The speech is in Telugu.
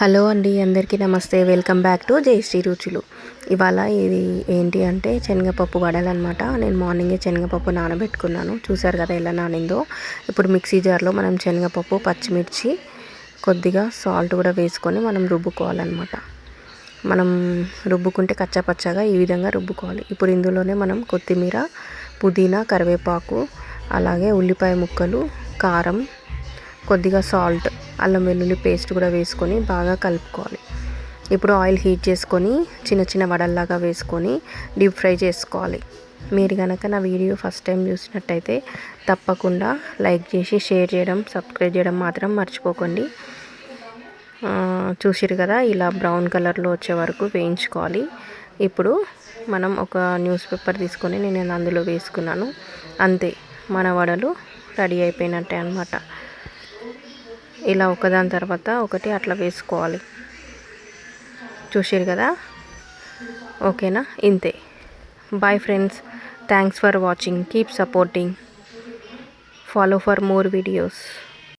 హలో అండి అందరికీ నమస్తే. వెల్కమ్ బ్యాక్ టు జయశ్రీ రుచులు. ఇవాళ ఇది ఏంటి అంటే శనగపప్పు వడాలన్నమాట. నేను మార్నింగే శనగపప్పు నానబెట్టుకున్నాను. చూసారు కదా ఎలా నానిందో. ఇప్పుడు మిక్సీ జార్లో మనం శనగపప్పు పచ్చిమిర్చి కొద్దిగా సాల్ట్ కూడా వేసుకొని మనం రుబ్బుకోవాలన్నమాట. మనం రుబ్బుకుంటే కచ్చపచ్చగా ఈ విధంగా రుబ్బుకోవాలి. ఇప్పుడు ఇందులోనే మనం కొత్తిమీర పుదీనా కరివేపాకు అలాగే ఉల్లిపాయ ముక్కలు కారం కొద్దిగా సాల్ట్ అల్లం వెల్లుల్లి పేస్ట్ కూడా వేసుకొని బాగా కలుపుకోవాలి. ఇప్పుడు ఆయిల్ హీట్ చేసుకొని చిన్న చిన్న వడల్లాగా వేసుకొని డీప్ ఫ్రై చేసుకోవాలి. మీరు కనుక నా వీడియో ఫస్ట్ టైం చూసినట్టయితే తప్పకుండా లైక్ చేసి షేర్ చేయడం సబ్స్క్రైబ్ చేయడం మాత్రం మర్చిపోకండి. చూసిరు కదా ఇలా బ్రౌన్ కలర్లో వచ్చే వరకు వేయించుకోవాలి. ఇప్పుడు మనం ఒక న్యూస్ పేపర్ తీసుకొని నేను అందులో వేసుకున్నాను. అంతే మన వడలు రెడీ అయిపోయినట్టే అనమాట ఇలా ఒకదాని తర్వాత ఒకటి అట్లా వేసుకోవాలి. చూసారు కదా? ఓకేనా? ఇంతే. Bye friends thanks for watching keep supporting follow for more videos